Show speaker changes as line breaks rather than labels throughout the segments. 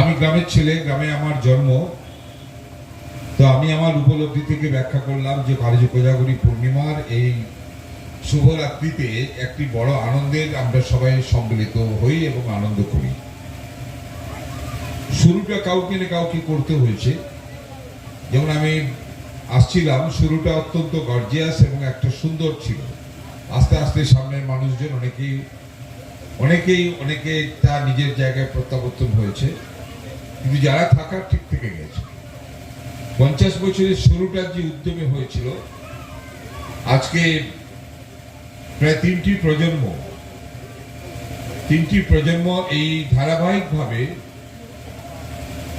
আমি গ্রামের ছেলে, গ্রামে আমার জন্ম। তো আমি আমার উপলব্ধি থেকে ব্যাখ্যা করলাম যে কার্য কোজাগরী পূর্ণিমার এই শুভরাত্রিতে একটি বড় আনন্দের আমরা সবাই সম্মিলিত হই এবং আনন্দ করি। শুরুটা কাউকে না কাউকে করতে হয়েছে। যেমন আমি আসছিলাম, শুরুটা অত্যন্ত গর্জিয়াস এবং একটা সুন্দর ছিল। আস্তে আস্তে সামনের মানুষজন অনেকেই অনেকেই, অনেকে তার নিজের জায়গায় প্রত্যাবর্তন হয়েছে। কিন্তু যারা থাকার ঠিক থেকে গেছে। পঞ্চাশ বছরের শুরুটার যে উদ্যমে হয়েছিল, আজকে প্রায় তিনটি প্রজন্ম তিনটি প্রজন্ম এই ধারাবাহিকভাবে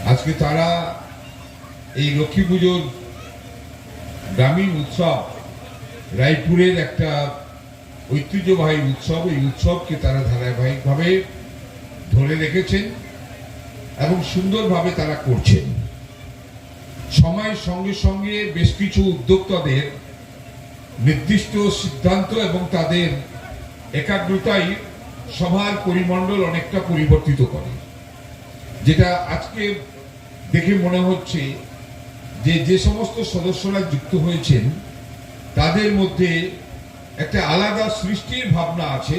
আজকে তারা এই লক্ষ্মী পুজোর গ্রামীণ উৎসব, রায়পুরের একটা ঐতিহ্যবাহী উৎসব, এই উৎসবকে তারা ধারাবাহিকভাবে ধরে রেখেছেন এবং সুন্দরভাবে তারা করছেন। সময়ের সঙ্গে সঙ্গে বেশ কিছু উদ্যোক্তাদের নির্দিষ্ট সিদ্ধান্ত এবং তাদের একাগ্রতাই সভার পরিমণ্ডল অনেকটা পরিবর্তিত করে। যেটা আজকে দেখে মনে হচ্ছে যে যে সমস্ত সদস্যরা যুক্ত হয়েছেন, তাদের মধ্যে একটা আলাদা সৃষ্টির ভাবনা আছে,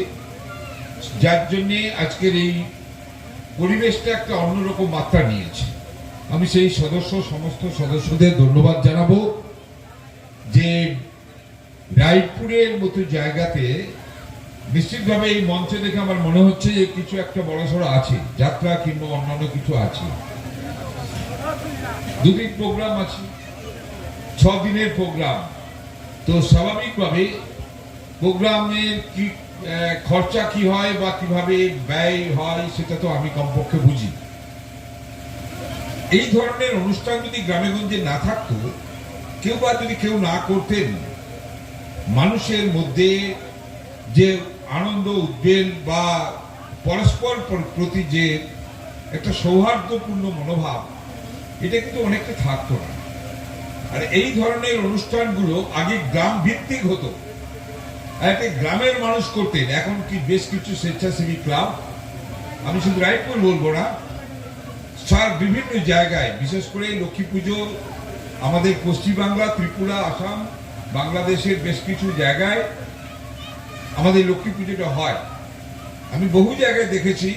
যার জন্যে আজকের এই পরিবেশটা একটা অন্যরকম মাত্রা নিয়েছে। আমি সেই সদস্য, সমস্ত সদস্যদের ধন্যবাদ জানাব যে রায়পুরের মতো জায়গাতে নিশ্চিতভাবে এই মঞ্চে দেখে আমার মনে হচ্ছে যে কিছু একটা বড়সড় আছে, যাত্রা কিংবা অন্যান্য কিছু আছে। দুদিন প্রোগ্রাম আছে ছ দিনের প্রোগ্রাম তো স্বাভাবিকভাবে প্রোগ্রামের কি খরচা কি হয় বা কীভাবে ব্যয় হয় সেটা তো আমি কমপক্ষে বুঝি। এই ধরনের অনুষ্ঠান যদি গ্রামে গঞ্জে না থাকতো, কেউ বা যদি কেউ না করতেন, মানুষের মধ্যে যে আনন্দ উদ্বেগ বা পরস্পর প্রতি যে একটা সৌহার্দ্যপূর্ণ মনোভাব, এটা কিন্তু অনেকটা থাকতো না। আর এই ধরনের অনুষ্ঠানগুলো আগে গ্রাম ভিত্তিক হতো। একটা গ্রামের মানুষ করতেন। এখন কি বেশ কিছু স্বেচ্ছাসেবী ক্লাব? আমি শুধু রায়পুর বলব না। সার বিভিন্ন জায়গায়, বিশেষ করে লক্ষ্মী পুজো, আমাদের পশ্চিমবাংলা, ত্রিপুরা, আসাম, বাংলাদেশের বেশ কিছু জায়গায় আমাদের লক্ষ্মী পুজোটা হয়। আমি বহু জায়গায় দেখেছি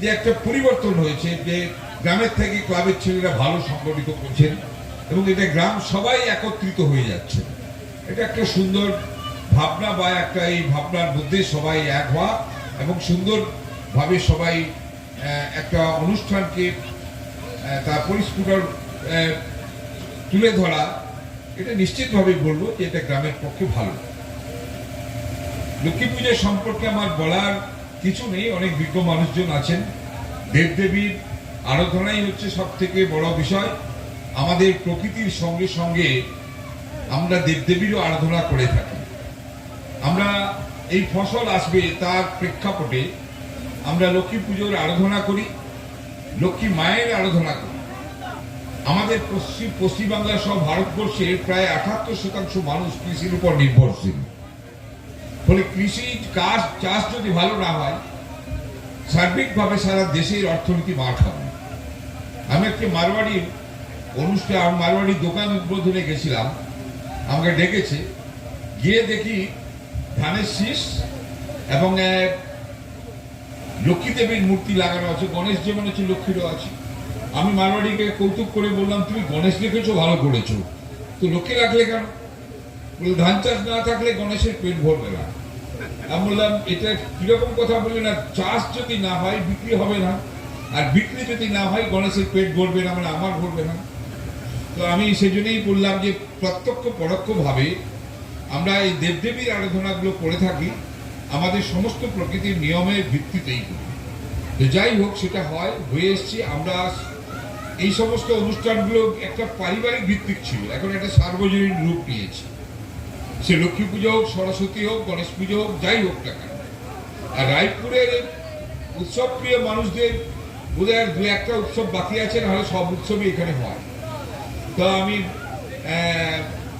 যে একটা পরিবর্তন হয়েছে যে গ্রামের থেকে ক্লাবের ছেলেরা ভালো সংগঠিত করছেন এবং এটা গ্রাম সবাই একত্রিত হয়ে যাচ্ছে। এটা একটা সুন্দর ভাবনা বা একটা এই ভাবনার মধ্যে সবাই এক হওয়া এবং সুন্দরভাবে সবাই একটা অনুষ্ঠানকে তার পরিস্ফুটন তুলে ধরা, এটা নিশ্চিতভাবে বলব যে এটা গ্রামের পক্ষে ভালো। লক্ষ্মী পূজা সম্পর্কে আমার বলার কিছু নেই, অনেক বিজ্ঞ মানুষজন আছেন। দেবদেবীর আরাধনাই হচ্ছে সব থেকে বড় বিষয়। আমাদের প্রকৃতির সঙ্গে সঙ্গে আমরা দেবদেবীরও আরাধনা করে থাকি। আমরা এই ফসল আসবে তার প্রেক্ষাপটে আমরা লক্ষ্মী পুজোর আরাধনা করি, লক্ষ্মী মায়ের আরাধনা করি। আমাদের পশ্চিম পশ্চিমবাংলা সহ ভারতবর্ষের প্রায় আঠাত্তর শতাংশ মানুষ কৃষির উপর নির্ভরশীল। ফলে কৃষি কাজ চাষ যদি ভালো না হয়, সার্বিকভাবে সারা দেশের অর্থনীতি মার খাবে আমি একটি মারওয়াড়ির অনুষ্ঠান মারওয়াড়ির দোকান উদ্বোধনে গেছিলাম। আমাকে ডেকেছে। গিয়ে দেখি ধানের শীষ এবং লক্ষ্মী দেবীর মূর্তি লাগানো আছে, গণেশ যেমন হচ্ছে লক্ষ্মীরও আছে। আমি মারওয়াড়িকে কৌতুক করে বললাম, তুমি গণেশ রেখেছো ভালো করেছ। তো লক্ষ্মী রাখলে কেন? বলে, ধান চাষ না থাকলে গণেশের পেট ভরবে না। আমি বললাম, এটা কীরকম কথা বললেন? না চাষ যদি না হয়, বিক্রি হবে না। আর বিক্রি যদি না হয়, গণেশের পেট ভরবে না মানে আমার ভরবে না। তো আমি সেজন্যই বললাম যে, প্রত্যক্ষ পরোক্ষভাবে আমরা এই দেবদেবীর আরাধনাগুলো করে থাকি, আমাদের সমস্ত প্রকৃতির নিয়মের ভিত্তিতেই করি। তো যাই হোক, সেটা হয়, হয়ে এসছি। আমরা এই সমস্ত অনুষ্ঠানগুলো একটা পারিবারিক ভিত্তিক ছিল। এখন একটা সার্বজনীন রূপ নিয়েছে। সে লক্ষ্মী পুজো হোক, সরস্বতী হোক, গণেশ পুজো হোক, যাই হোক না কেন। আর রায়পুরের উৎসব প্রিয় মানুষদের বোধহয় দু একটা উৎসব বাকি আছে, নাহলে সব উৎসবই এখানে হয়। তো আমি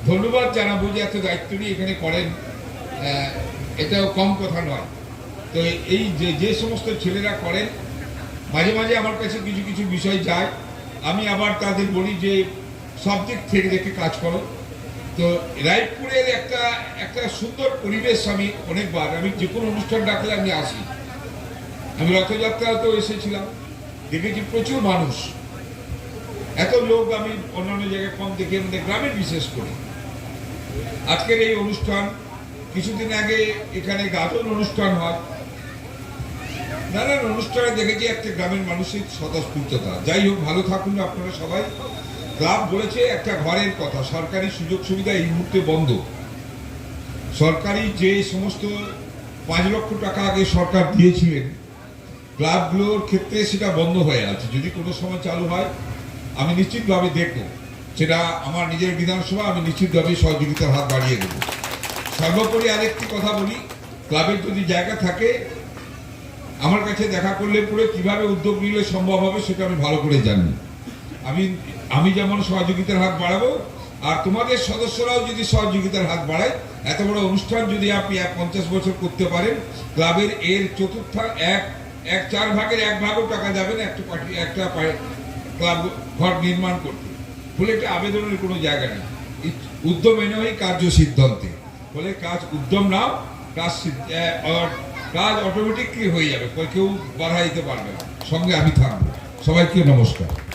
ধন্যবাদ জানাব যে এত দায়িত্ব নিয়ে এখানে করেন। এটাও কম কথা নয়। তো তো এই যে যে সমস্ত ছেলেরা করেন, মাঝে মাঝে আমার কাছে কিছু কিছু বিষয় যায়। আমি আবার তাদের বলি যে, সব দিক থেকে দেখে কাজ করো। তো রায়পুরের একটা একটা সুন্দর পরিবেশ আমি অনেকবার, আমি যে কোনো অনুষ্ঠান ডাকলে আমি আসি। আমি রথযাত্রাতেও এসেছিলাম। দেখেছি প্রচুর মানুষ। এত লোক আমি অন্যান্য জায়গায় কম দেখি, আমাদের গ্রামে বিশেষ করে। আজকের এই অনুষ্ঠান, কিছুদিন আগে এখানে গাজন অনুষ্ঠান হয়। নানান অনুষ্ঠানে দেখেছি একটা গ্রামের মানুষের স্বতঃস্ফূর্ততা। যাই হোক, ভালো থাকুন আপনারা সবাই। ক্লাব বলেছে, একটা ঘরের কথা। সরকারি সুযোগ সুবিধা এই মুহূর্তে বন্ধ। সরকারি যে সমস্ত পাঁচ লক্ষ টাকা আগে সরকার দিয়েছিলেন, ক্লাবগুলোর ক্ষেত্রে সেটা বন্ধ হয়ে আছে। যদি কোনো সময় চালু হয়, আমি নিশ্চিতভাবে দেখব। সেটা আমার নিজের বিধানসভা, আমি নিশ্চিতভাবে সহযোগিতার হাত বাড়িয়ে দেবো। সর্বোপরি আরেকটি কথা বলি, ক্লাবের যদি জায়গা থাকে, আমার কাছে দেখা করলে পরে কীভাবে উদ্যোগ নিলে সম্ভব হবে সেটা আমি ভালো করে জানি। আমি আমি যেমন সহযোগিতার হাত বাড়াবো, আর তোমাদের সদস্যরাও যদি সহযোগিতার হাত বাড়ায়, এত বড় অনুষ্ঠান যদি আপনি এক পঞ্চাশ বছর করতে পারেন, ক্লাবের এর চতুর্থ এক এক চার ভাগের এক ভাগও টাকা যাবেন একটা পার্টি, একটা ক্লাব ঘর নির্মাণ করতে। ফলে এটা আবেদনের কোনো জায়গা নেই। উদ্যম এনে ওই কার্য সিদ্ধান্তে। ফলে কাজ উদ্যম নাও, কাজ কাজ অটোমেটিকলি হয়ে যাবে। কেউ বাধা দিতে পারবে না। সঙ্গে আমি থাকব। সবাইকে নমস্কার।